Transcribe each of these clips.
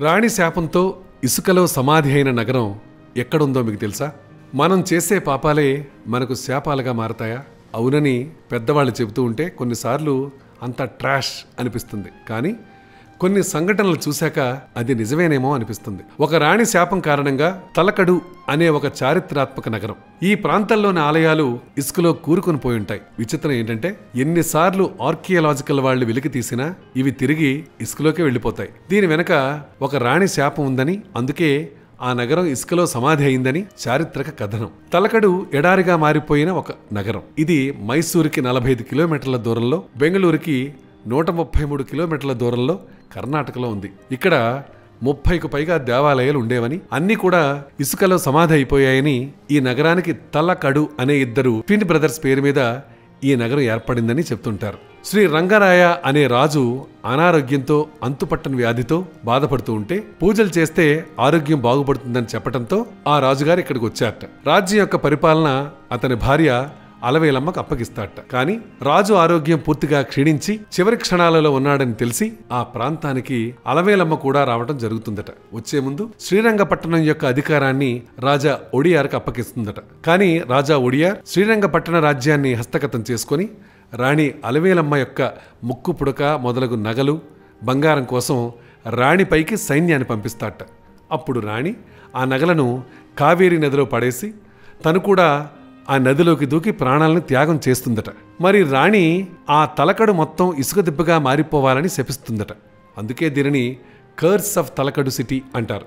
రాణి శాపంతో ఇసుకలో సమాధి అయిన నగరం ఎక్కడుందో మీకు తెలుసా? మనం చేసే పాపాలే మనకు శాపాలుగా మారతాయా? అవునని పెద్దవాళ్ళు చెబుతూ ఉంటే కొన్నిసార్లు అంత ట్రాష్ అనిపిస్తుంది. కానీ కొన్ని సంఘటనలు చూశాక అది నిజమేనేమో అనిపిస్తుంది. ఒక రాణి శాపం కారణంగా తలకడు అనే ఒక చారిత్రాత్మక నగరం. ఈ ప్రాంతంలోని ఆలయాలు ఇసుకలో కూరుకుని పోయి ఉంటాయి. విచిత్రం ఏంటంటే ఎన్నిసార్లు ఆర్కియలాజికల్ వాళ్ళు వెలికి తీసినా ఇవి తిరిగి ఇసుకలోకే వెళ్ళిపోతాయి. దీని వెనక ఒక రాణి శాపం ఉందని అందుకే ఆ నగరం ఇసుకలో సమాధి అయిందని చారిత్రక కథనం. తలకడు ఎడారిగా మారిపోయిన ఒక నగరం. ఇది మైసూరుకి నలభై ఐదు కిలోమీటర్ల దూరంలో బెంగళూరుకి నూట ముప్పై మూడు కిలోమీటర్ల దూరంలో కర్ణాటకలో ఉంది. ఇక్కడ ముప్పైకు పైగా దేవాలయాలు ఉండేవని అన్ని కూడా ఇసుకలో సమాధి అయిపోయాయని ఈ నగరానికి తలకడు అనే ఇద్దరు ట్విన్ బ్రదర్స్ పేరు మీద ఈ నగరం ఏర్పడిందని చెప్తుంటారు. శ్రీ రంగరాయ అనే రాజు అనారోగ్యంతో అంతుపట్టని వ్యాధితో బాధపడుతూ ఉంటే పూజలు చేస్తే ఆరోగ్యం బాగుపడుతుందని చెప్పడంతో ఆ రాజుగారు ఇక్కడికి వచ్చారట. రాజ్యం యొక్క పరిపాలన అతని భార్య అలవేలమ్మకు అప్పగిస్తాట కానీ రాజు ఆరోగ్యం పూర్తిగా క్షీణించి చివరి క్షణాలలో ఉన్నాడని తెలిసి ఆ ప్రాంతానికి అలవేలమ్మ కూడా రావటం జరుగుతుందట. వచ్చే ముందు శ్రీరంగపట్టణం యొక్క అధికారాన్ని రాజా ఒడియార్కి అప్పగిస్తుందట. కానీ రాజా ఒడియార్ శ్రీరంగపట్టణ రాజ్యాన్ని హస్తగతం చేసుకొని రాణి అలవేలమ్మ యొక్క ముక్కు పుడక మొదలగు నగలు బంగారం కోసం రాణిపైకి సైన్యాన్ని పంపిస్తాట అప్పుడు రాణి ఆ నగలను కావేరీ నదిలో పడేసి తను కూడా ఆ నదిలోకి దూకి ప్రాణాలను త్యాగం చేస్తుందట. మరి రాణి ఆ తలకడు మొత్తం ఇసుక దిబ్బగా మారిపోవాలని శపిస్తుందట. అందుకే దీనిని కర్స్ ఆఫ్ తలకడు సిటీ అంటారు.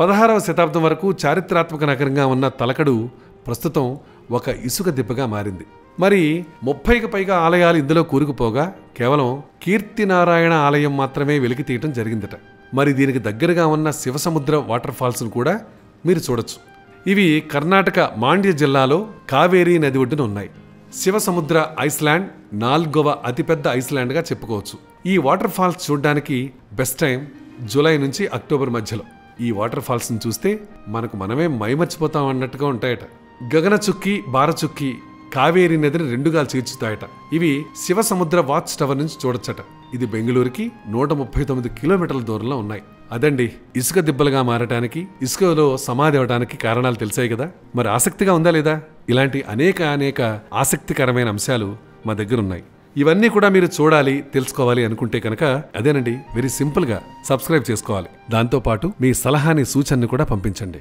పదహారవ శతాబ్దం వరకు చారిత్రాత్మక నగరంగా ఉన్న తలకడు ప్రస్తుతం ఒక ఇసుక దిబ్బగా మారింది. మరి ముప్పైకి పైగా ఆలయాలు ఇందులో కూరుకుపోగా కేవలం కీర్తినారాయణ ఆలయం మాత్రమే వెలికి తీయటం జరిగిందట. మరి దీనికి దగ్గరగా ఉన్న శివసముద్ర వాటర్ ఫాల్స్ను కూడా మీరు చూడొచ్చు. ఇవి కర్ణాటక మాండ్య జిల్లాలో కావేరీ నది ఒడ్డున ఉన్నాయి. శివసముద్ర ఐస్లాండ్ నాల్గవ అతిపెద్ద ఐస్లాండ్గా చెప్పుకోవచ్చు. ఈ వాటర్ ఫాల్స్ చూడడానికి బెస్ట్ టైం జూలై నుంచి అక్టోబర్ మధ్యలో. ఈ వాటర్ ఫాల్స్ని చూస్తే మనకు మనమే మైమర్చిపోతాం అన్నట్టుగా ఉంటాయట. గగనచుక్కి బారచుక్కి కావేరీ నదిని రెండుగా చేర్చుతాయట. ఇవి శివసముద్ర వాచ్ టవర్ నుంచి చూడొచ్చట. ఇది బెంగళూరుకి నూట ముప్పై తొమ్మిది కిలోమీటర్ల దూరంలో ఉన్నాయి. అదండి ఇసుక దిబ్బలుగా మారటానికి ఇసుకలో సమాధి అవడానికి కారణాలు తెలిసాయి కదా? మరి ఆసక్తిగా ఉందా లేదా? ఇలాంటి అనేక అనేక ఆసక్తికరమైన అంశాలు మా దగ్గర ఉన్నాయి ఇవన్నీ కూడా మీరు చూడాలి తెలుసుకోవాలి అనుకుంటే కనుక అదేనండి వెరీ సింపుల్గా సబ్స్క్రైబ్ చేసుకోవాలి. దాంతోపాటు మీ సలహాని సూచనని కూడా పంపించండి.